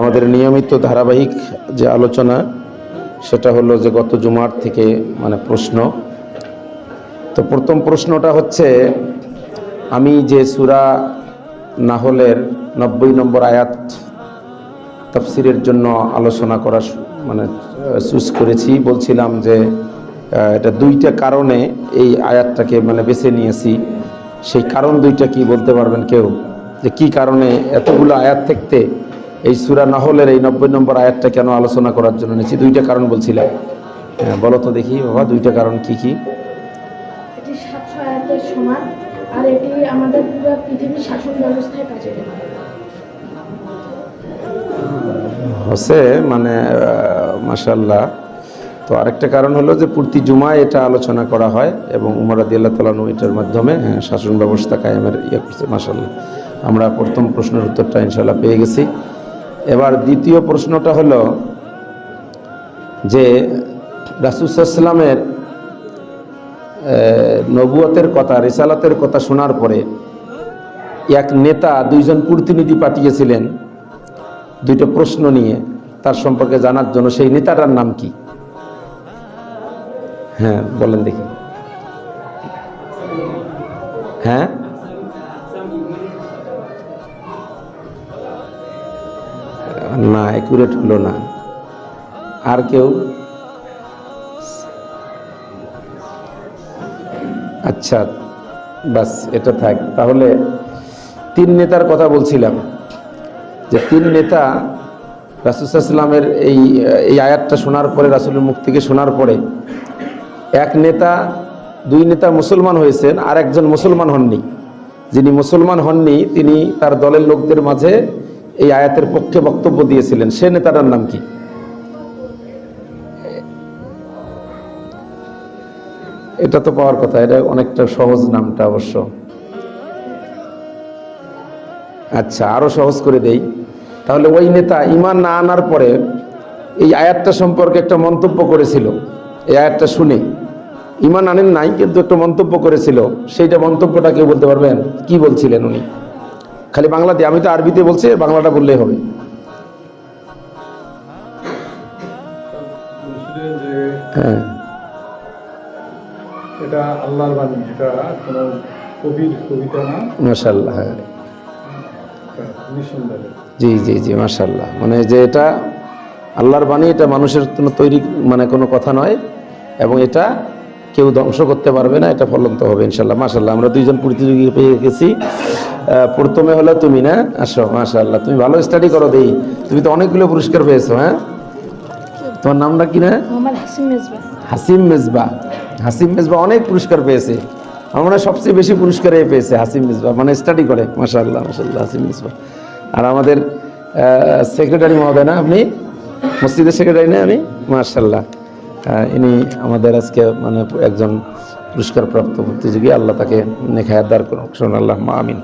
আমাদের নিয়মিত ধারাবাহিক যে আলোচনা, সেটা হলো যে গত জুমার থেকে মানে প্রশ্ন। তো প্রথম প্রশ্নটা হচ্ছে, আমি যে সুরা নাহলের নব্বই নম্বর আয়াত তফসিরের জন্য আলোচনা করা মানে চুজ করেছি, বলছিলাম যে এটা দুইটা কারণে এই আয়াতটাকে মানে বেছে নিয়েছি। সেই কারণ দুইটা কি বলতে পারবেন কেউ? যে কি কারণে এতগুলো আয়াত থাকতে এই সুরা নহলের এই নব্বই নম্বর আয়াতটা কেন আলোচনা করার জন্য নিয়েছি দুইটা কারণ বলছিলাম। হ্যাঁ বলো তো দেখি বাবা দুইটা কারণ কি কি? এটি সাতশো আয়াতের সমান আর এটি আমাদের পুরো পৃথিবীর শাসন ব্যবস্থায় কাজে দেবে। হচ্ছে মানে মাসাল্লাহ তো আরেকটা কারণ হলো যে প্রতি জুমায় এটা আলোচনা করা হয় এবং উমর আদি আল্লাহ তালানু এটার মাধ্যমে হ্যাঁ, শাসন ব্যবস্থা কায়েমের ইয়ে করছে মাসাল্লাহ আমরা প্রথম প্রশ্নের উত্তরটা ইনশাল্লাহ পেয়ে গেছি। এবার দ্বিতীয় প্রশ্নটা হলো যে রাসুসাল্লামের নবুয়তের কথা, রিসালাতের কথা শোনার পরে এক নেতা দুইজন প্রতিনিধি পাঠিয়েছিলেন দুইটা প্রশ্ন নিয়ে, তার সম্পর্কে জানার জন্য। সেই নেতাটার নাম কি? হ্যাঁ বলেন দেখি। হ্যাঁ? না একুরেট হলো না। আর কেউ? আচ্ছা বাস, এটা থাক। তাহলে তিন নেতার কথা বলছিলাম। যে তিন নেতা রাসুসাল্লামের এই এই আয়াতটা শোনার পরে, রাসুলের মুখ থেকে শোনার পরে, এক নেতা, দুই নেতা মুসলমান হয়েছেন আর একজন মুসলমান হননি। যিনি মুসলমান হননি, তিনি তার দলের লোকদের মাঝে এই আয়াতের পক্ষে বক্তব্য দিয়েছিলেন। সে নেতাটার নাম কি? এটা তো পাওয়ার কথা, এটা অনেকটা সহজ নামটা অবশ্য। আচ্ছা আরও সহজ করে দেই। তাহলে ওই নেতা ইমান না আনার পরে এই আয়াতটা সম্পর্কে একটা মন্তব্য করেছিল। এই আয়াতটা শুনে, ইমান আনেন নাই, কিন্তু একটা মন্তব্য করেছিল। সেইটা মন্তব্যটা কেউ বলতে পারবেন? কি বলছিলেন উনি? খালি বাংলাতে আমি তো আরবিতে বলছি বাংলাটা বললেই হবে। হ্যাঁ। এটা আল্লাহর বাণী এটা কোনো কবির কবিতা না। মাসাল্লাহ হ্যাঁ। জি জি জি মাশাল্লাহ মানে যে এটা আল্লাহর বাণী এটা মানুষের কোনো তৈরি মানে কোনো কথা নয়। এবং এটা কেউ ধ্বংস করতে পারবে না এটা ফলন্ত হবে ইনশাল্লাহ মাশাল্লাহ আমরা দুইজন প্রতিযোগী পেয়ে গেছি। প্রথমে হলো তুমি না? আসো মাশাল্লাহ তুমি ভালো স্টাডি করো দেই। তুমি তো অনেকগুলো পুরস্কার পেয়েছ হ্যাঁ? তোমার নামটা কি না? হাসিম মেজবা। হাসিম মেজবা। অনেক পুরস্কার পেয়েছে। আমার সবচেয়ে বেশি পুরস্কার এ পেয়েছে হাসিম মেজবা মানে স্টাডি করে। মাশাল্লাহ মাশাল্লাহ হাসিম মেজবা। আর আমাদের সেক্রেটারি মহোদয় না আপনি? মসজিদের সেক্রেটারি না আমি? মাশাল্লাহ আহ, ইনি আমাদের আজকে মানে একজন পুরস্কারপ্রাপ্ত প্রতিযোগী আল্লাহ তাকে নেখায়াত দার করুন আল্লাহ আমিন।